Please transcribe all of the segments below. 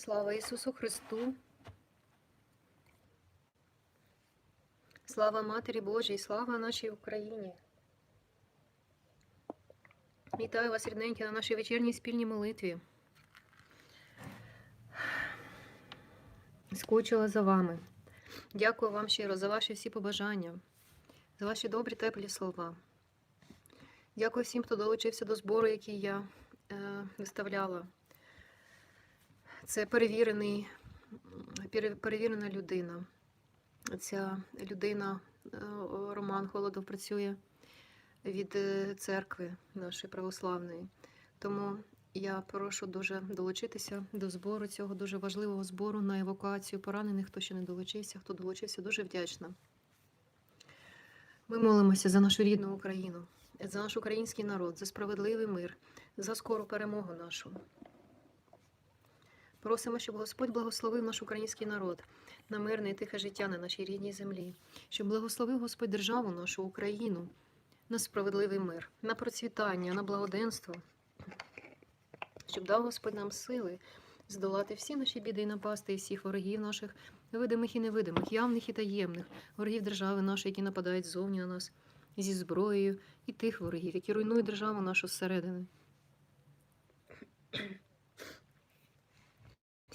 Слава Ісусу Христу! Слава Матері Божій, слава нашій Україні! Вітаю вас, рідненькі, на нашій вечірній спільній молитві. Скучила за вами. Дякую вам щиро за ваші всі побажання, за ваші добрі теплі слова. Дякую всім, хто долучився до збору, який я е, виставляла. Це перевірений, пере- перевірена людина. Ця людина, е, Роман Холодов, працює від е, церкви нашої православної. Тому я прошу дуже долучитися до збору цього дуже важливого збору на евакуацію поранених, хто ще не долучився, хто долучився, дуже вдячна. Ми молимося за нашу рідну Україну, за наш український народ, за справедливий мир, за скору перемогу нашу. Просимо, щоб Господь благословив наш український народ на мирне і тихе життя на нашій рідній землі, щоб благословив Господь державу нашу Україну на справедливий мир, на процвітання, на благоденство, щоб дав Господь нам сили здолати всі наші біди і напасти і всіх ворогів наших, видимих і невидимих, явних і таємних, ворогів держави нашої, які нападають ззовні на нас зі зброєю, і тих ворогів, які руйнують державу нашу зсередини.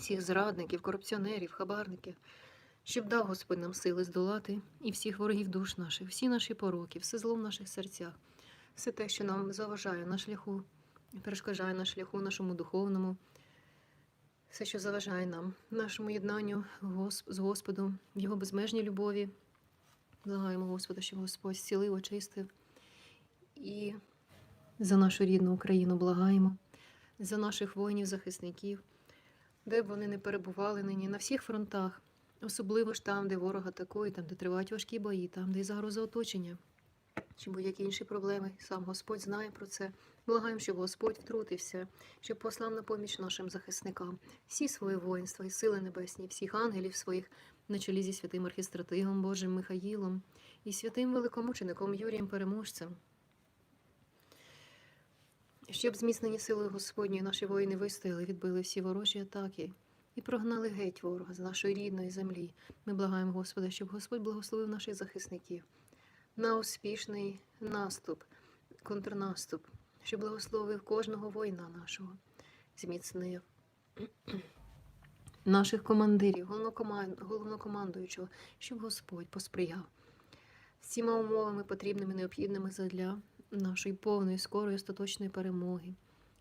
Всіх зрадників, корупціонерів, хабарників, щоб дав Господь нам сили здолати і всіх ворогів душ наших, всі наші пороки, все зло в наших серцях, все те, що нам заважає на шляху, перешкоджає на шляху нашому духовному, все, що заважає нам, нашому єднанню з Господом, в Його безмежній любові. Благаємо Господа, щоб Господь зцілив, очистив. І за нашу рідну Україну благаємо, за наших воїнів-захисників, де б вони не перебували нині, на всіх фронтах, особливо ж там, де ворог атакує, там, де тривають важкі бої, там, де загроза оточення, чи будь-які інші проблеми. Сам Господь знає про це. Благаємо, щоб Господь втрутився, щоб послав на поміч нашим захисникам всі свої воїнства і сили небесні, всіх ангелів своїх, на чолі зі святим архістратигом Божим Михаїлом і святим великомучеником Юрієм Переможцем. Щоб зміцнені силою Господні наші воїни вистояли, відбили всі ворожі атаки і прогнали геть ворога з нашої рідної землі. Ми благаємо Господа, щоб Господь благословив наших захисників на успішний наступ, контрнаступ, щоб благословив кожного воїна нашого, зміцнив наших командирів, головнокомандуючого, щоб Господь посприяв всіма умовами, потрібними, необхідними для нашої повної, скорої, остаточної перемоги,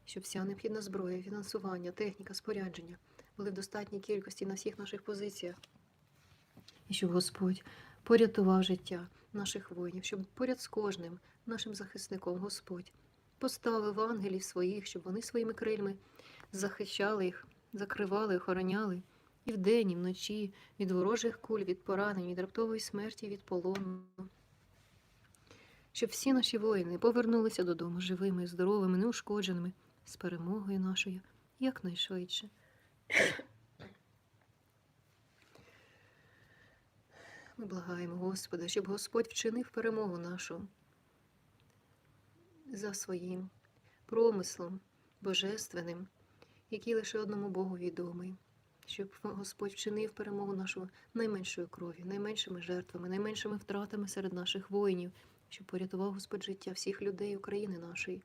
щоб вся необхідна зброя, фінансування, техніка, спорядження були в достатній кількості на всіх наших позиціях. І щоб Господь порятував життя наших воїнів, щоб поряд з кожним нашим захисником Господь поставив ангелів своїх, щоб вони своїми крильми захищали їх, закривали, охороняли і вдень, і вночі від ворожих куль, від поранень, від раптової смерті, від полону. Щоб всі наші воїни повернулися додому живими, здоровими, неушкодженими, з перемогою нашою якнайшвидше. Ми благаємо Господа, щоб Господь вчинив перемогу нашу за своїм промислом божественним, який лише одному Богу відомий, щоб Господь вчинив перемогу нашу найменшою кров'ю, найменшими жертвами, найменшими втратами серед наших воїнів, щоб порятував Господь життя всіх людей України нашої.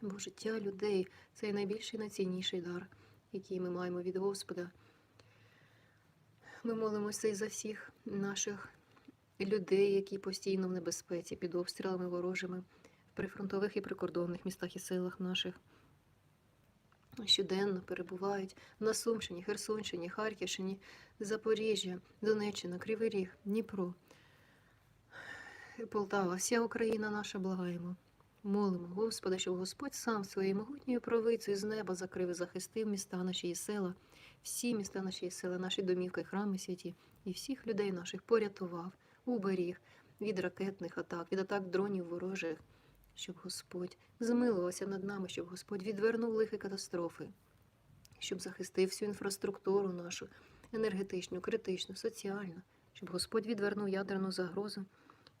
Бо життя людей це найбільший найцінніший дар, який ми маємо від Господа. Ми молимося і за всіх наших людей, які постійно в небезпеці під обстрілами ворожими в прифронтових і прикордонних містах і селах наших. Щоденно перебувають на Сумщині, Херсонщині, Харківщині, Запоріжжя, Донеччина, Кривий Ріг, Дніпро, Полтава, вся Україна наша благаємо. Молимо Господа, щоб Господь сам своєю могутньою правицею з неба закрив і захистив міста наші і села, всі міста наші і села, наші домівки, храми святі, і всіх людей наших порятував, уберіг від ракетних атак, від атак дронів ворожих, щоб Господь змилувався над нами, щоб Господь відвернув лихі катастрофи, щоб захистив всю інфраструктуру нашу, енергетичну, критичну, соціальну, щоб Господь відвернув ядерну загрозу,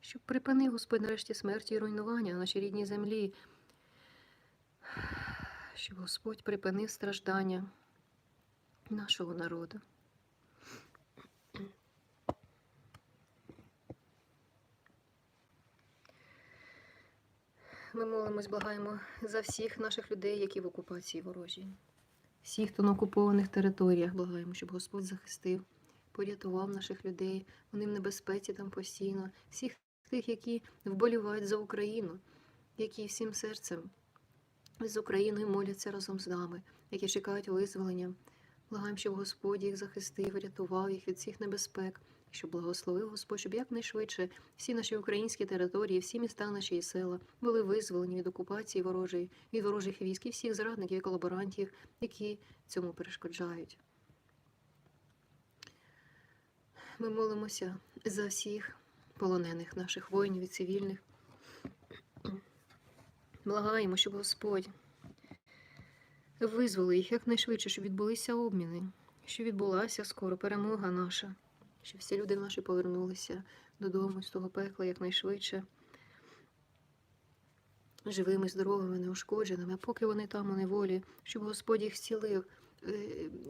щоб припинив Господь нарешті смерті і руйнування на нашій рідній землі, щоб Господь припинив страждання нашого народу. Ми молимось, благаємо за всіх наших людей, які в окупації ворожій. Всіх, хто на окупованих територіях, благаємо, щоб Господь захистив, порятував наших людей. Вони в небезпеці там постійно. Всіх тих, які вболівають за Україну, які всім серцем з Україною моляться разом з нами, які чекають визволення. Благаємо, щоб Господь їх захистив, рятував їх від всіх небезпек, щоб благословив Господь, щоб якнайшвидше всі наші українські території, всі міста наші і села були визволені від окупації ворожої, від ворожих військ і всіх зрадників і колаборантів, які цьому перешкоджають. Ми молимося за всіх полонених наших воїнів і цивільних. Благаємо, щоб Господь визволив їх якнайшвидше, щоб відбулися обміни, щоб відбулася скоро перемога наша, щоб всі люди наші повернулися додому з того пекла якнайшвидше, живими, здоровими, неушкодженими, поки вони там у неволі, щоб Господь їх зцілив е,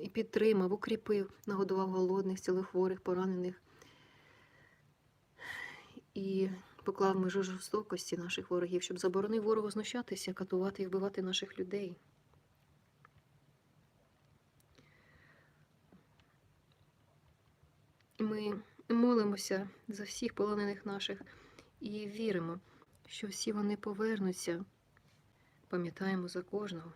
і підтримав, укріпив, нагодував голодних, зцілив хворих, поранених і поклав межу жорстокості наших ворогів, щоб заборонив ворогу знущатися, катувати і вбивати наших людей. Ми молимося за всіх полонених наших і віримо, що всі вони повернуться. Пам'ятаємо за кожного.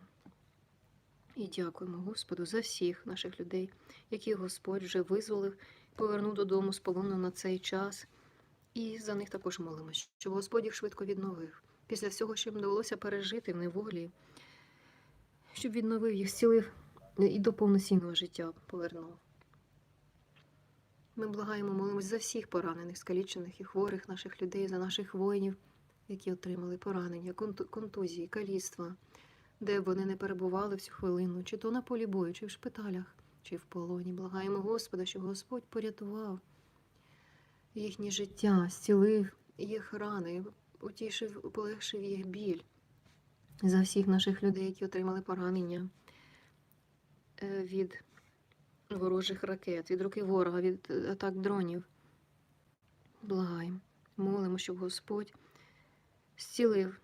І дякуємо Господу за всіх наших людей, яких Господь вже визволив, повернув додому з полону на цей час. І за них також молимося, щоб Господь їх швидко відновив. Після всього, що їм довелося пережити в неволі, щоб відновив їх, зцілив і до повноцінного життя повернув. Ми благаємо, молимось за всіх поранених, скалічених і хворих наших людей, за наших воїнів, які отримали поранення, контузії, каліцтва, де б вони не перебували в цю хвилину, чи то на полі бою, чи в шпиталях, чи в полоні. Благаємо Господа, щоб Господь порятував їхнє життя, зцілив їх рани, утішив, полегшив їх біль за всіх наших людей, які отримали поранення е, від ворожих ракет, від руки ворога, від е, атак дронів. Благаємо, молимо, щоб Господь зцілив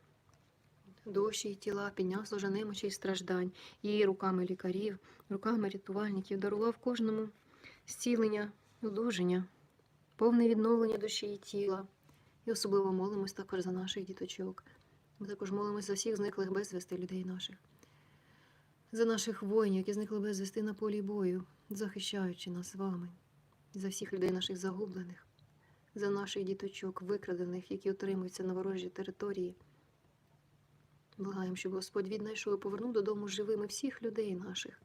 душі і тіла, підняв зложа немочі і страждань, і руками лікарів, руками рятувальників дарував кожному зцілення, одужання, повне відновлення душі і тіла. І особливо молимось також за наших діточок. Ми також молимось за всіх зниклих безвісти людей наших, за наших воїнів, які зникли безвісти на полі бою, захищаючи нас з вами, за всіх людей наших загублених, за наших діточок, викрадених, які отримуються на ворожій території. Благаємо, щоб Господь віднайшов і повернув додому живими всіх людей наших.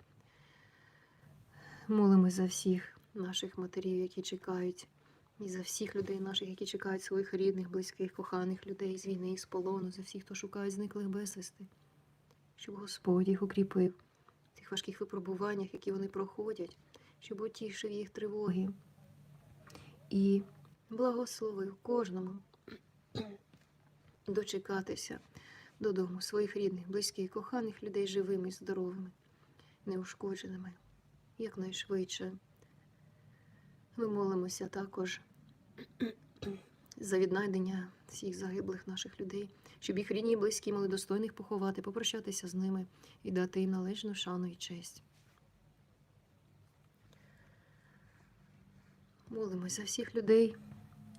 Молимось за всіх наших матерів, які чекають, і за всіх людей наших, які чекають своїх рідних, близьких, коханих людей з війни з полону, за всіх, хто шукає зниклих безвісти, щоб Господь їх укріпив в тих важких випробуваннях, які вони проходять, щоб утішив їх тривоги і благословив кожному дочекатися додому своїх рідних, близьких, коханих людей живими, здоровими, неушкодженими, якнайшвидше. Ми молимося також за віднайдення всіх загиблих наших людей, щоб їх рідні і близькі могли достойних поховати, попрощатися з ними і дати їм належну шану і честь. Молимось за всіх людей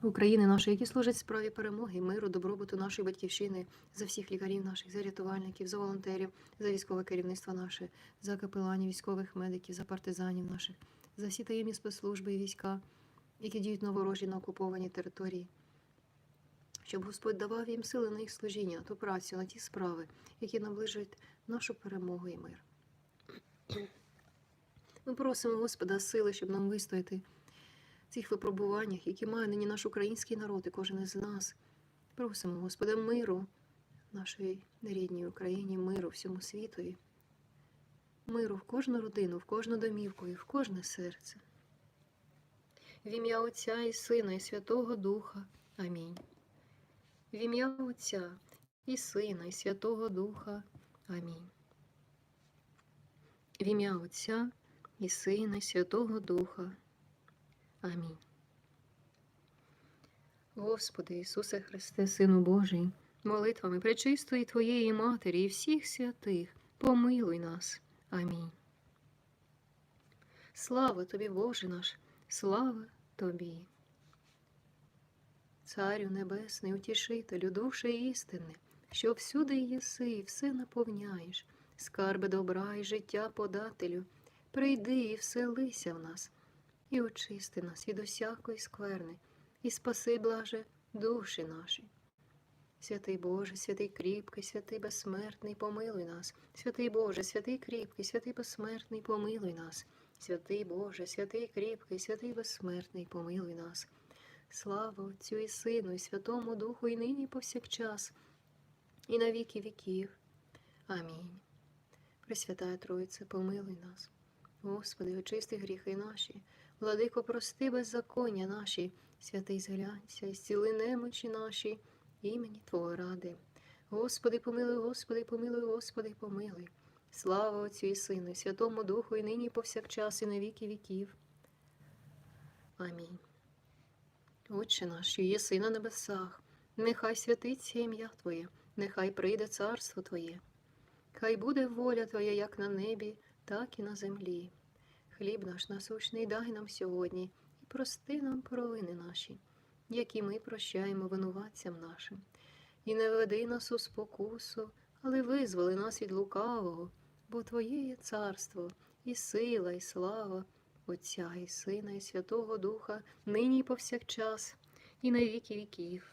України нашої, які служать справі перемоги, миру, добробуту нашої батьківщини, за всіх лікарів наших, за рятувальників, за волонтерів, за військове керівництво наше, за капеланів, військових медиків, за партизанів наших, за всі таємні спецслужби і війська, які діють на ворожі на окупованій території. Щоб Господь давав їм сили на їх служіння, на ту працю, на ті справи, які наближують нашу перемогу і мир. Ми просимо Господа сили, щоб нам вистояти в цих випробуваннях, які має нині наш український народ і кожен із нас. Просимо Господа миру нашій рідній Україні, миру всьому світові, миру в кожну родину, в кожну домівку і в кожне серце. В ім'я Отця і Сина, і Святого Духа. Амінь. В ім'я Отця і Сина, і Святого Духа. Амінь. В ім'я Отця і Сина, і Святого Духа. Амінь. Господи Ісусе Христе, Сину Божий, молитвами пречистої Твоєї Матері і всіх святих, помилуй нас. Амінь. Слава тобі, Боже наш, слава тобі. Царю Небесний, утішителю, душі істини, що всюди єси і все наповняєш, скарби добра і життя подателю, прийди і вселися в нас, і очисти нас від усякої скверни, і спаси, блаже, душі наші. Святий Боже, святий кріпкий, святий безсмертний, помилуй нас. Святий Боже, святий кріпкий, святий безсмертний, помилуй нас. Святий Боже, святий кріпкий, святий безсмертний, помилуй нас. Слава Отцю і Сину, і Святому Духу, і нині і повсякчас, і на віки віків. Амінь. Пресвятая Троїце, помилуй нас. Господи, очисти гріхи наші, владико, прости беззаконня наші, святий зглянься, і зціли немочі наші, імені Твого ради. Господи, помилуй, Господи, помилуй, Господи, помилуй. Слава Отцю і Сину, і Святому Духу, і нині і повсякчас, і на віки віків. Амінь. Отче наш, що єси на небесах, нехай святиться ім'я Твоє, нехай прийде царство Твоє. Хай буде воля Твоя як на небі, так і на землі. Хліб наш насущний дай нам сьогодні і прости нам провини наші, які ми прощаємо винуватцям нашим. І не веди нас у спокусу, але визволи нас від лукавого, бо Твоє є царство, і сила, і слава, Отця і Сина, і Святого Духа, нині і повсякчас, і на віки віків.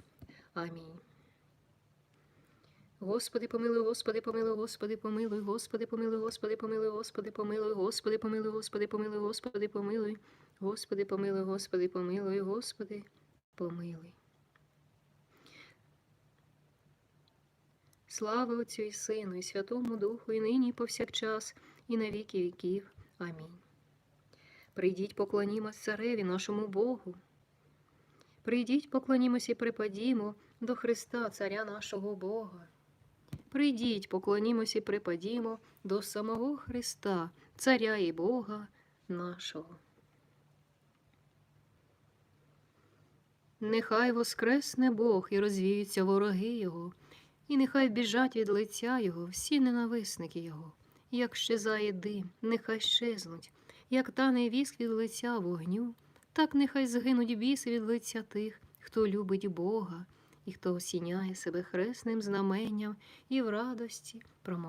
Амінь. Господи, помилуй, Господи, помилуй, Господи, помилуй, Господи, помилуй, Господи, помилуй, Господи, помилуй, Господи, помилуй, Господи, помилуй, Господи, помилуй, Господи, помилуй, Господи, помилуй, Господи, помилуй. Слава Отцю і Сину, і Святому Духу, і нині, і повсякчас, і на віки віків. Амінь. Прийдіть, поклонімось цареві нашому Богу. Прийдіть, поклонімось і припадімо до Христа, Царя нашого Бога. Прийдіть, поклонімось і припадімо до самого Христа, Царя і Бога нашого. Нехай воскресне Бог і розвіються вороги Його, і нехай біжать від лиця Його всі ненависники Його, як щезає дим, нехай щезнуть, як тане віск від лиця вогню, так нехай згинуть біси від лиця тих, хто любить Бога і хто осіняє себе хресним знаменням і в радості промовляє.